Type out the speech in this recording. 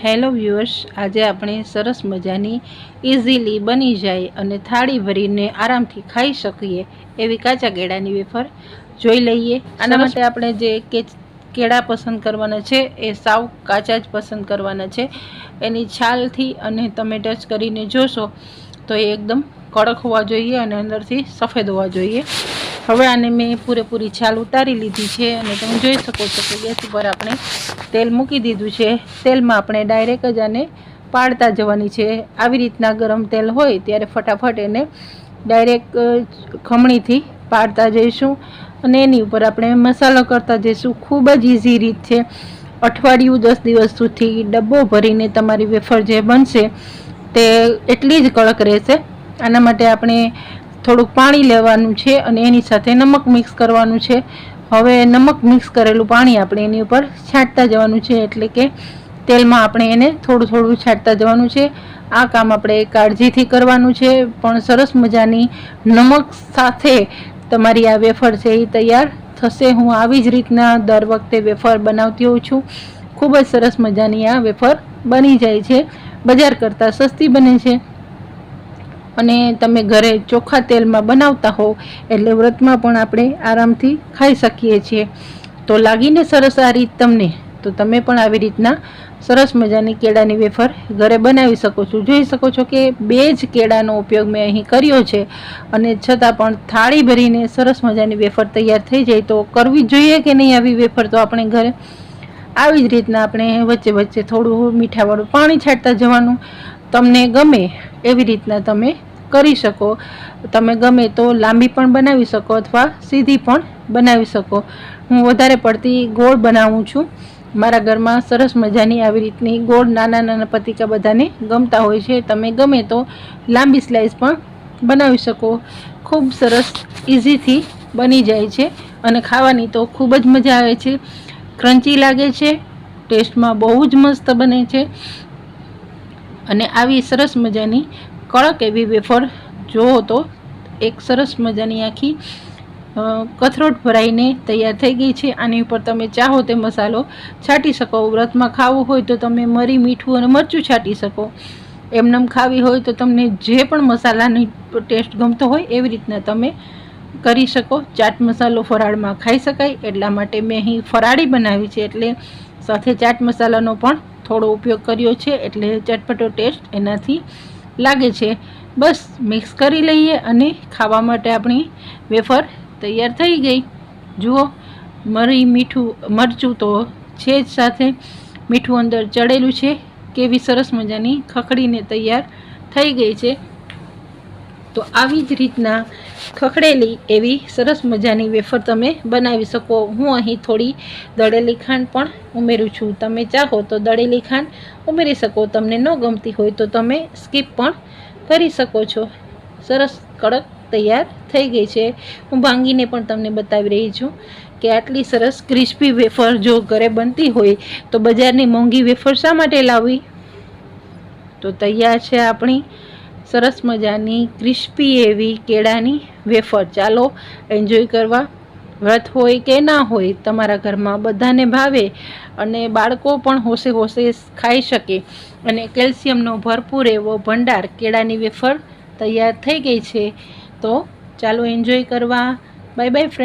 Hello viewers આજે આપણે સરસ મજાની ઇઝીલી બની જાય અને થાળી ભરીને આરામથી ખાઈ શકીએ એવી કાચા કેળાની વેફર જોઈ લઈએ. આના માટે આપણે જે કેળા પસંદ કરવાના છે એ સાવ કાચા જ પસંદ કરવાના છે. એની છાલથી અને તમે ટચ કરીને જોશો તો એ એકદમ કડક હોવા જોઈએ અને અંદરથી સફેદ હોવા જોઈએ. હવે આને મેં પૂરેપૂરી છાલ ઉતારી લીધી છે અને તમે જોઈ શકો છો કે ગેસ ઉપર આપણે તેલ મૂકી દીધું છે. તેલમાં આપણે ડાયરેક્ટ જ આને પાડતા જવાની છે. આવી રીતના ગરમ તેલ હોય ત્યારે ફટાફટ એને ડાયરેક્ટ ખમણીથી પાડતા જઈશું અને એની ઉપર આપણે મસાલો કરતા જઈશું. ખૂબ જ ઇઝી રીત છે. અઠવાડિયું દસ દિવસ સુધી ડબ્બો ભરીને તમારી વેફર જે બનશે તે એટલી જ કડક રહેશે. આના માટે આપણે થોડુંક પાણી લેવાનું છે અને એની સાથે નમક મિક્સ કરવાનું છે. હવે નમક મિક્સ કરેલું પાણી આપણે એની ઉપર છાંટતા જવાનું છે, એટલે કે તેલમાં આપણે એને થોડું થોડું છાંટતા જવાનું છે. આ કામ આપણે કાળજીથી કરવાનું છે, પણ સરસ મજાની નમક સાથે તમારી આ વેફર છે એ તૈયાર થશે. હું આવી જ રીતના દર વખતે વેફર બનાવતી હોઉં છું. ખૂબ જ સરસ મજાની આ વેફર બની જાય છે. બજાર કરતાં સસ્તી બને છે. અને તમે ઘરે ચોખ્ખા તેલમાં બનાવતા હો એટલે વ્રતમાં પણ આપણે આરામથી ખાઈ શકીએ છીએ. તો લાગીને સરસ આ રીત તમને. તો તમે પણ આવી રીતના સરસ મજાની કેળાની વેફર ઘરે બનાવી શકો છો. જોઈ શકો છો કે બે જ કેળાનો ઉપયોગ મેં અહીં કર્યો છે અને છતાં પણ થાળી ભરીને સરસ મજાની વેફર તૈયાર થઈ જાય તો કરવી જોઈએ કે નહીં આવી વેફર? તો આપણે ઘરે આવી જ રીતના આપણે વચ્ચે વચ્ચે થોડું મીઠાવાળું પાણી છાંટતા જવાનું. તમને ગમે એવી રીતના તમે કરી શકો. તમે ગમે તો લાંબી પણ બનાવી શકો અથવા સીધી પણ બનાવી શકો. હું વધારે પડતી ગોળ બનાવું છું. મારા ઘરમાં સરસ મજાની આવી રીતની ગોળ નાના નાના પતિકા બધાને ગમતા હોય છે. તમે ગમે તો લાંબી સ્લાઇસ પણ બનાવી શકો. ખૂબ સરસ ઇઝીથી બની જાય છે અને ખાવાની તો ખૂબ જ મજા આવે છે. ક્રન્ચી લાગે છે. ટેસ્ટમાં બહુ જ મસ્ત બને છે. અને આવી સરસ મજાની કડક એવી વેફર જુઓ તો એક સરસ મજાની આખી કથરોટ ભરાઈને તૈયાર થઈ ગઈ છે. આની ઉપર તમે ચાહો તે મસાલો છાંટી શકો. વ્રતમાં ખાવું હોય તો તમે મરી, મીઠું અને મરચું છાંટી શકો. એમનેમ ખાવી હોય તો તમને જે પણ મસાલાની ટેસ્ટ ગમતો હોય એવી રીતના તમે કરી શકો. ચાટ મસાલો ફરાળમાં ખાઈ શકાય. એટલા માટે મેં અહીં ફરાળી બનાવી છે. એટલે સાથે ચાટ મસાલાનો પણ થોડો ઉપયોગ કર્યો છે એટલે ચટપટો ટેસ્ટ એનાથી લાગે છે. બસ, મિક્સ કરી લઈએ અને ખાવા માટે આપણી વેફર તૈયાર થઈ ગઈ. જુઓ, મરી મીઠું, મરચું તો છે જ સાથે. મીઠું અંદર ચડેલું છે. કેવી સરસ મજાની ખખડીને તૈયાર થઈ ગઈ છે. તો આવી જ રીતના ખખડેલી એવી સરસ મજાની વેફર તમે બનાવી શકો. હું અહીં થોડી દળેલી ખાંડ પણ ઉમેરું છું. તમે ચાહો તો દળેલી ખાંડ ઉમેરી શકો. તમને ન ગમતી હોય તો તમે સ્કીપ પણ કરી શકો છો. સરસ કડક તૈયાર થઈ ગઈ છે. હું ભાંગીને પણ તમને બતાવી રહી છું કે આટલી સરસ ક્રિસ્પી વેફર જો ઘરે બનતી હોય તો બજારની મોંઘી વેફર શા માટે લાવવી? તો તૈયાર છે આપણી સરસ મજાની ક્રિસ્પી એવી કેળાની વેફર. ચાલો એન્જોય કરવા. વ્રત હોય કે ના હોય, તમારા ઘરમાં બધાને ભાવે અને બાળકો પણ હોશે હોશે ખાઈ શકે. અને કેલ્શિયમનો ભરપૂર એવો ભંડાર કેળાની વેફર તૈયાર થઈ ગઈ છે. તો ચાલો એન્જોય કરવા. Bye bye friend